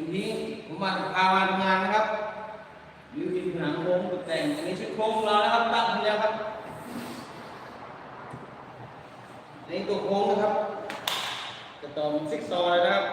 วันนี้ผมมาพามาทำงานนะครับมีวิวผนังโค้งตกแต่งอันนี้ชุดโค้งเรานะครับตั้งแล้วครับอันนี้ตัวโค้งนะครับกระต่อมซิกซอยนะครับ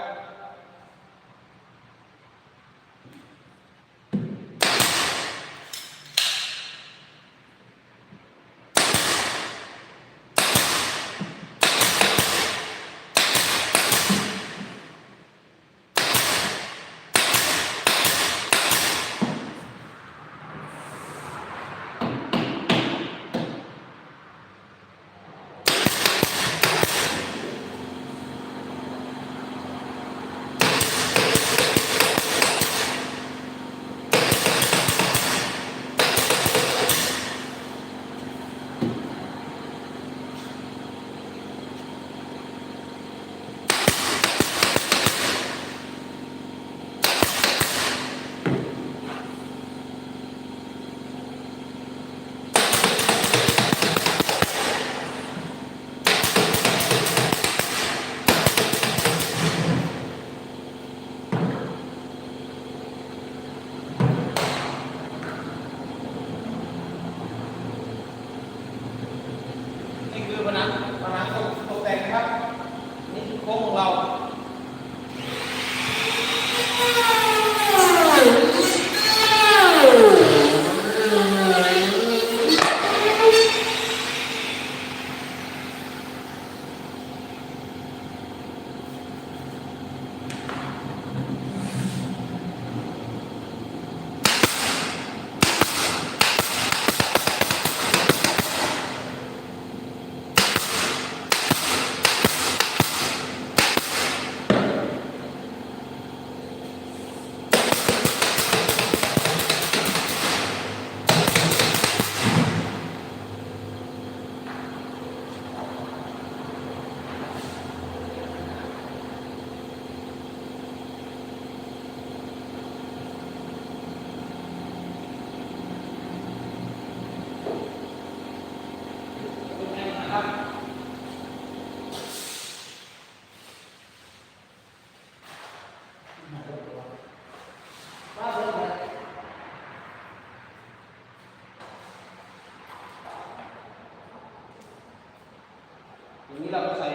อย่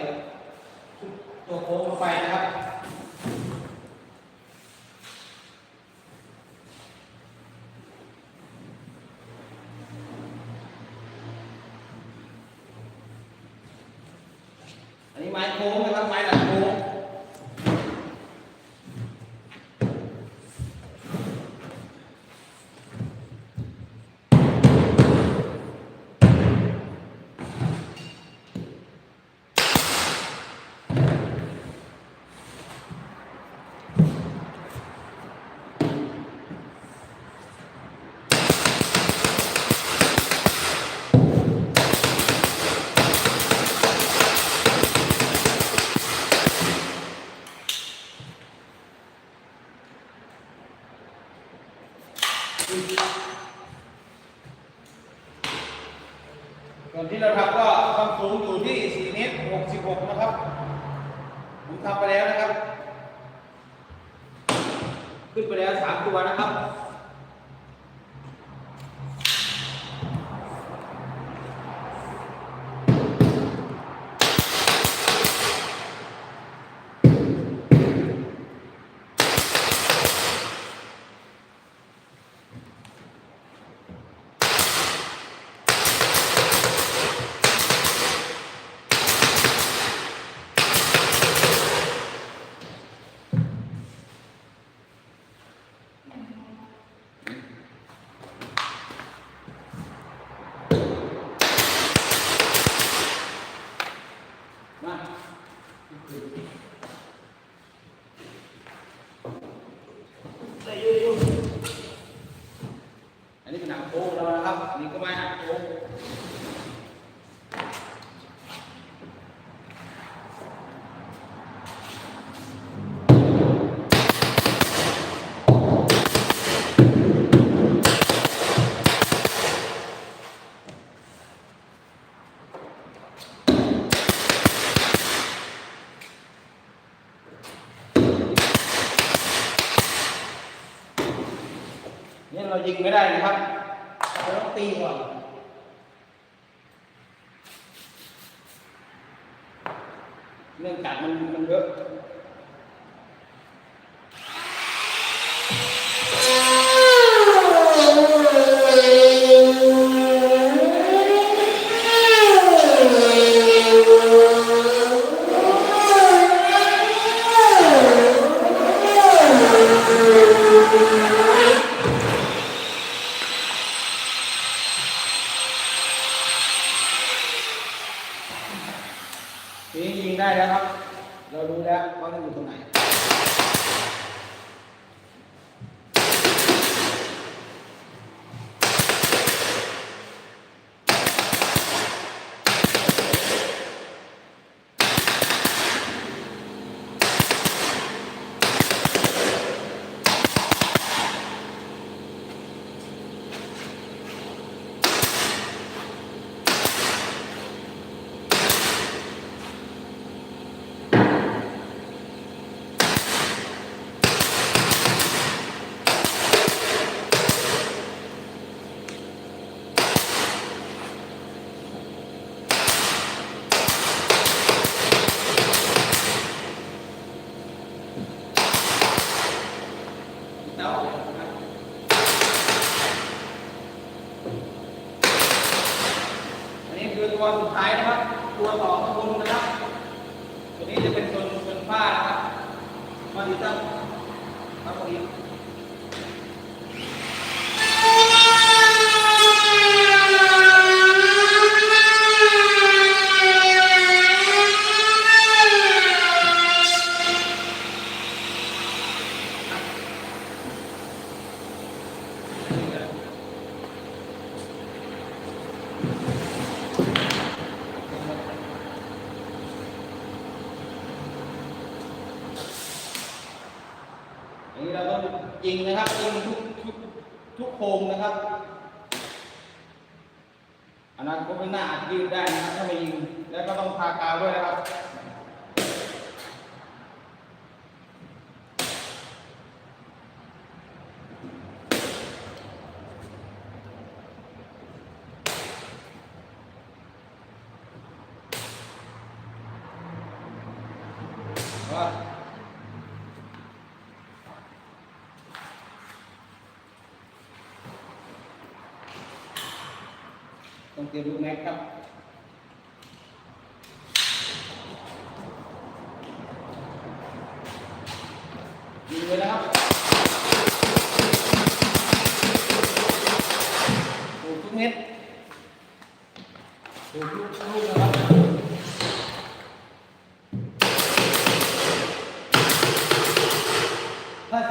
เรายิงไม่ได้นะครับเราต้องตีก่อนเนื่องจากมันมันเยอะ ทีนี้ยิงได้แล้วครับ เรารู้แล้วว่ามันอยู่ตรงไหน เต้านะครับอันนี้ คือตัวสุดท้ายนะครับ ตัวต่อข้างบนนะครับ ตัวนี้จะเป็นส่วนส่วนฝ้านะครับมาติดตั้งครับตรงนี้ อันนี้เราต้องยิงนะครับยิงทุกทุกทุกโคมนะครับอันนั้นก็ไม่น่าอาจยืดได้นะครับถ้าไม่ยิงแล้วก็ต้อง ทากาวด้วยนะครับว่าต้องเตรียมลูกแม็กครับ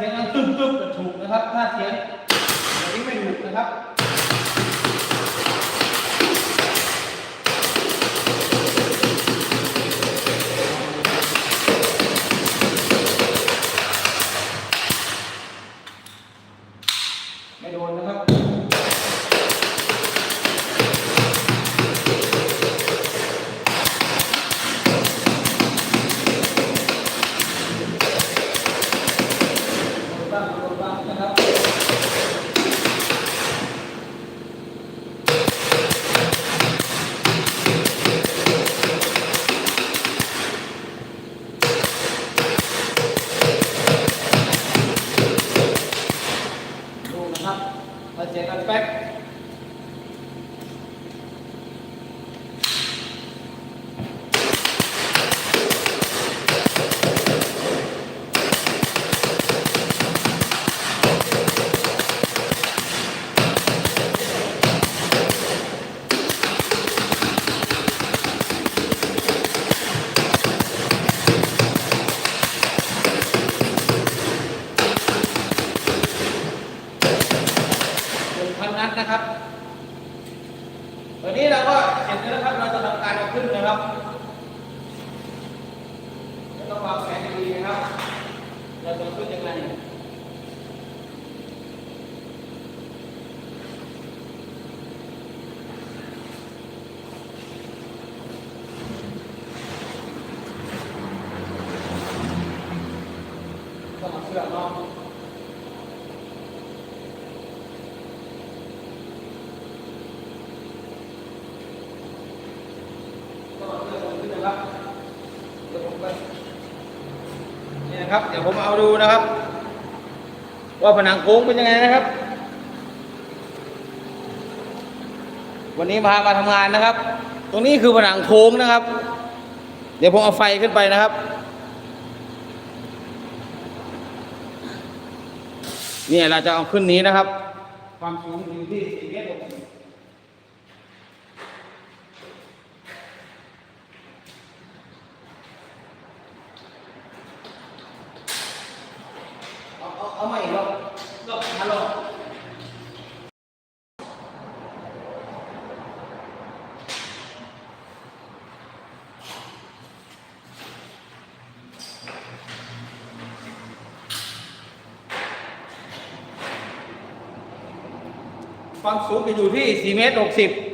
เสียงอันตึ๊บตึ๊บจะถูกนะครับ ถ้าเสียงอย่างนี้ไม่ถูกนะครับ ดูนะครับเราเจอกันแป๊กหนึ่งพันนัดนะครับวันนี้เราก็เสร็จแล้วนะครับ เราจะทำการเอาขึ้นนะครับแล้วต้องวางแผนให้ดีนะครับ เราจะเอาขึ้นยังไง ต้องเอาเชือกเนาะ ครับเดี๋ยวผมไปนี่นะ ครับ เดี๋ยวผมเอาดูนะครับ ว่าผนังโค้งเป็นยังไงนะครับ วันนี้พามาทำงานนะครับ ตรงนี้คือผนังโค้งนะครับ เดี๋ยวผมเอาไฟขึ้นไปนะครับ เนี่ยเราจะเอาขึ้นนี้นะครับ ความสูงอยู่ที่4เมตร ความสูงจะอยู่ที่4เมตร60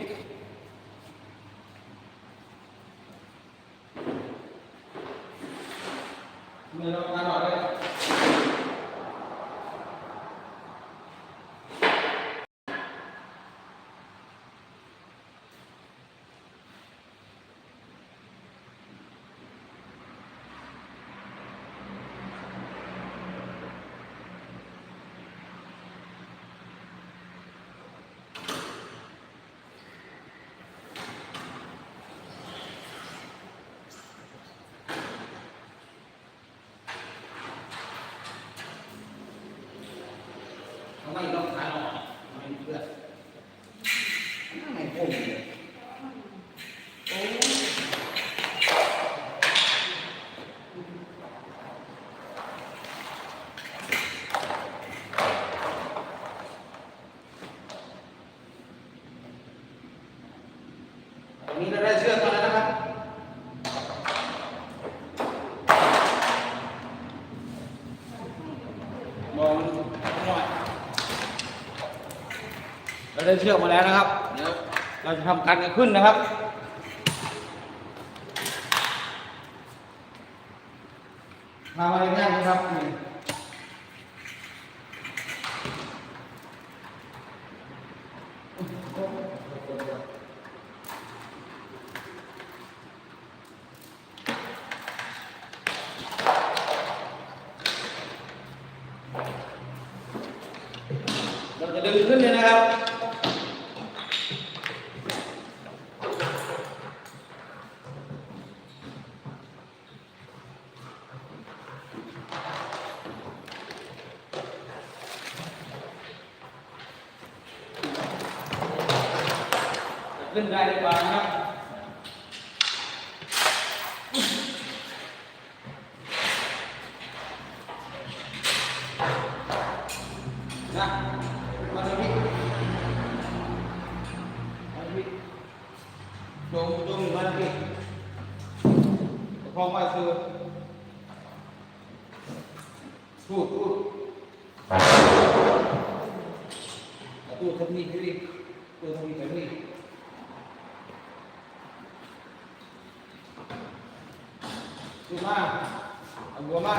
ได้เชือกมาแล้วนะครับเดี๋ยวเราจะทำการกันขึ้นนะครับมาอะไรง่ายนะครับนี่เราจะดึงขึ้นเลยนะครับ ขึ้นได้ดีกว่านะครับ นะ มาตรงนี้มาตรงนี้โจมโจมมาตรงนี้ประคองไว้คือพูดพูดพูดทำนี่ที่นี่พูดทำนี่แบบนี้ ดูมาเอาหัวมา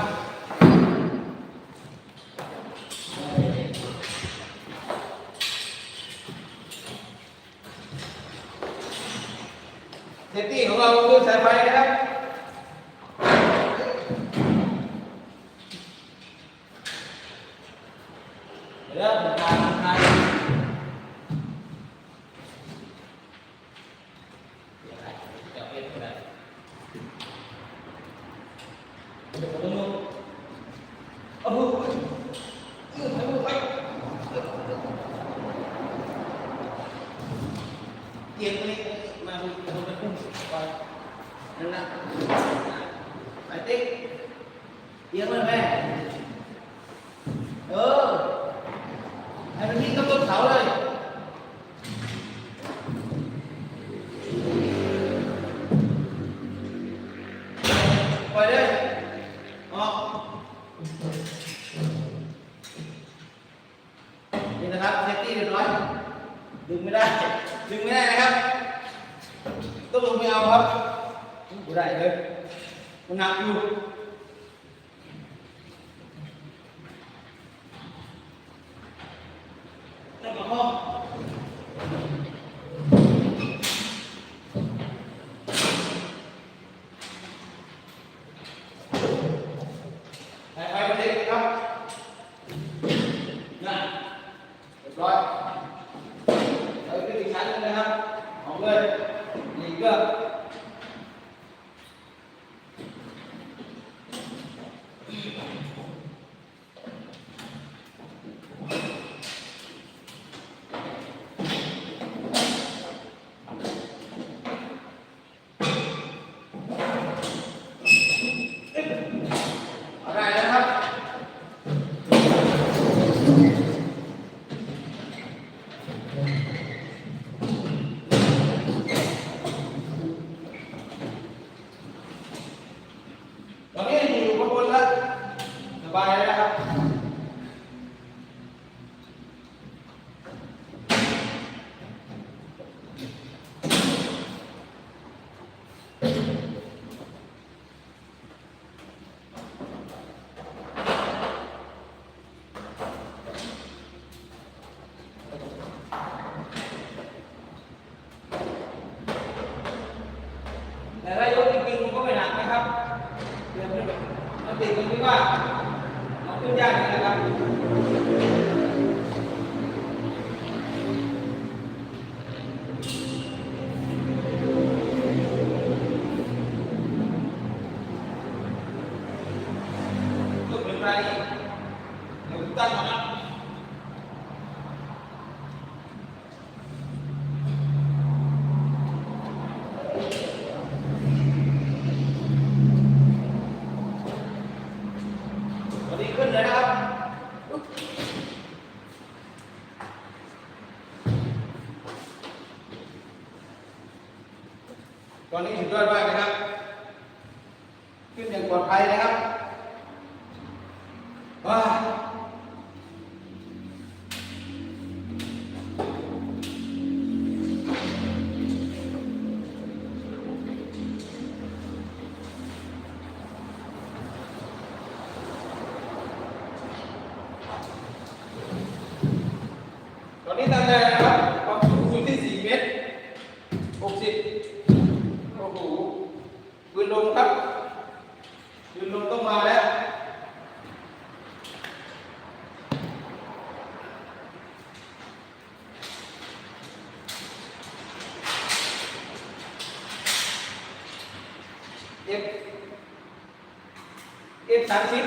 เซฟตี้ของเราคือสายไฟนะครับ เดี๋ยวผมทานทานเดี๋ยวอะไรเดี๋ยวเอ็นก็ได้ เอามือไปเอามือไปเอียงไปมาดูดูไปพุ่งไปนั่นนะไปติ๊กเอียงมาแม่เออให้มันยิงกับต้นเสาเลยปล่อยเลยออก นี่นะครับเซฟตี้เรี ยบร้อย ดึงไม่ได้ ดึงไม่ได้นะครับ ต้องลงไปเอาครับไม่ได้เลย มันหนักอยู่ตั้งกับพ่อง ครับนั่นเรียบร้อยเราขึ้นอีกชั้นหนึงนะครับออกเลยนี่ก็ เอาได้แล้วนะครับ ตอนนี้อยู่ข้างบนแล้วสบายแล้วนะครับ แต่ถ้ายกจริงๆมันก็ไม่หนักนะครับเดี๋ยวมัน มันติดตรงที่ว่ามันขึ้นยากนะครับ ยกเป็นไรเดี๋ยวผมตั้งก่อนนะ วันนี้ขึ้นเลยนะครับ ตอนนี้สุดยอดมากนะครับ ขึ้นอย่างปลอดภัยนะครับว้าตอนนี้ทำได้นะครับความสูงอยู่ที่ 4 เมตร 60 โอ้โหปืนลมครับปืนลมต้องมาแล้ว F F สามสิบ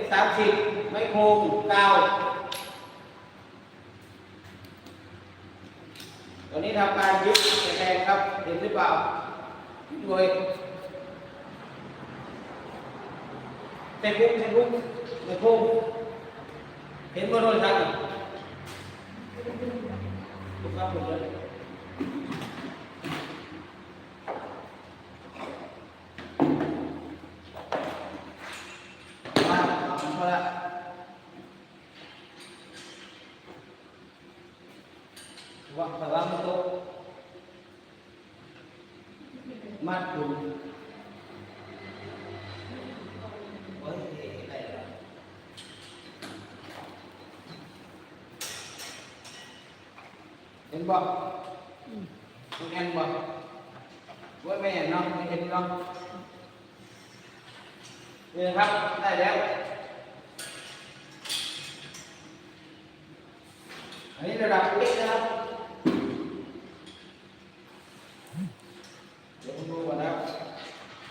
F สามสิบไม่โครงกาวตอนนี้ทำการยึดแทนครับ เห็นหรือเปล่าโดยเซ็นบุ๊กเซ็นบุ๊กในโครงเห็นบนโทรศัพท์ถูกครับผมเลย มาเอาพอละวางวางบนโต๊ะมัดคุณโอ้ยได้แล้วเห็นบ่คุณแอนบ่ว่าไม่เห็ นเนาะไม่เห็นเนาะนี่นะครับได้แล้วอันนี้ระดับเล็กนะครับเดี๋ยวผมดูก่อนนะครับ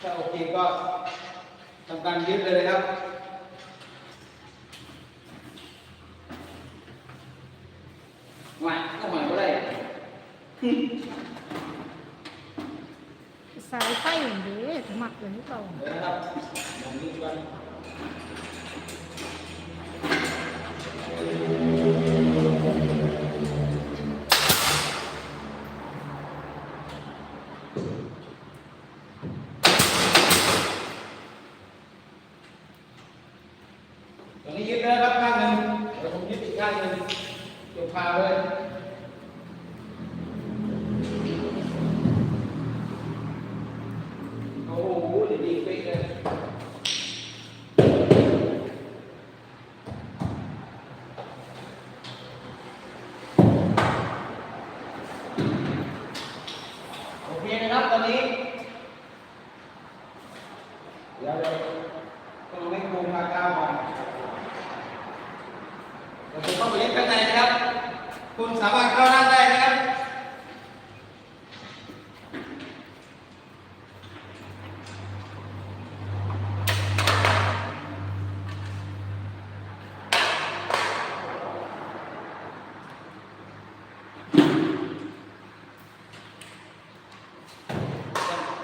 ถ้าโอเคก็ทำการยึดเลยนะครับหวานก็หวานก็ได้ สายไฟอย่างเดียวสมัครเลยนี่เปล่าเดี๋ยวนะครับลอนตรงนี้ยึดแล้วครับข้างหนึ่งเดี๋ยวผมยึดอีกข้างหนึ่งเดี๋ยวพาเลย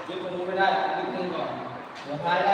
ยึดตรงนู้นไม่ได้ยึดตรงก่อนหัวท้ายได้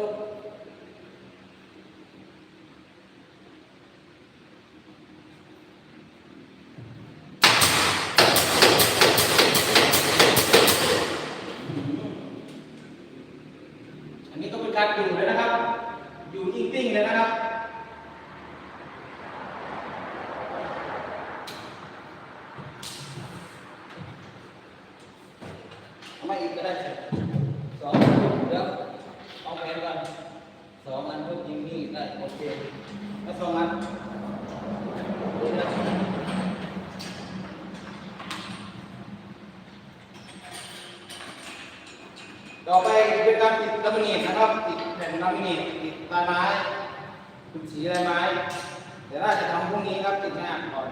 todo. ต่อไปเป็นการติดตะมิเนตนะครับ ติดแผ่นตะมิเนตติดตาไม้ติดสีอะไรไม้ เดี๋ยวเราจะทำพวกนี้ครับติดงานก่อน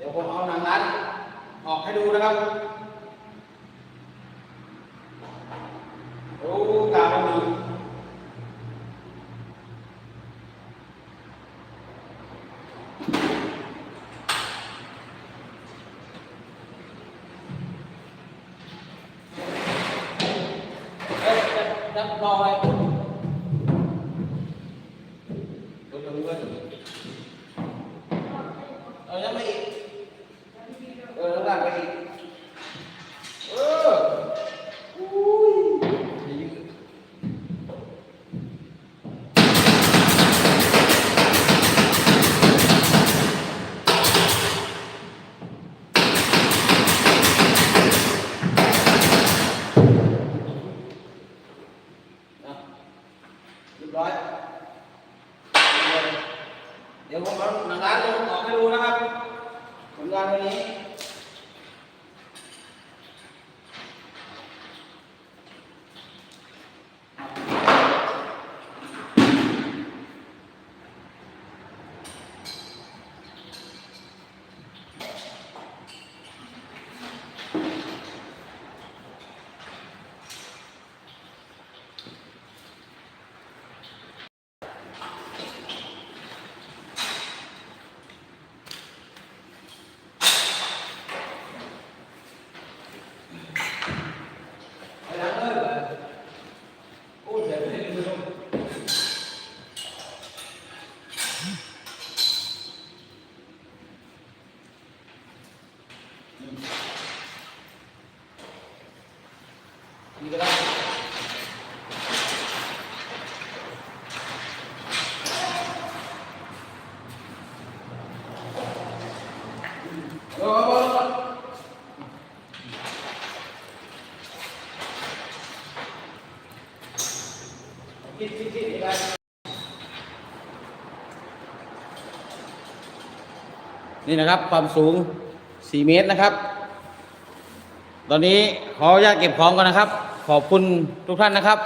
เดี๋ยวผมเอาหนังนั้นออกให้ดูนะครับ นี่นะครับความสูง 4 เมตรนะครับ ตอนนี้ขออนุญาตเก็บของก่อนนะครับ ขอบคุณทุกท่านนะครับ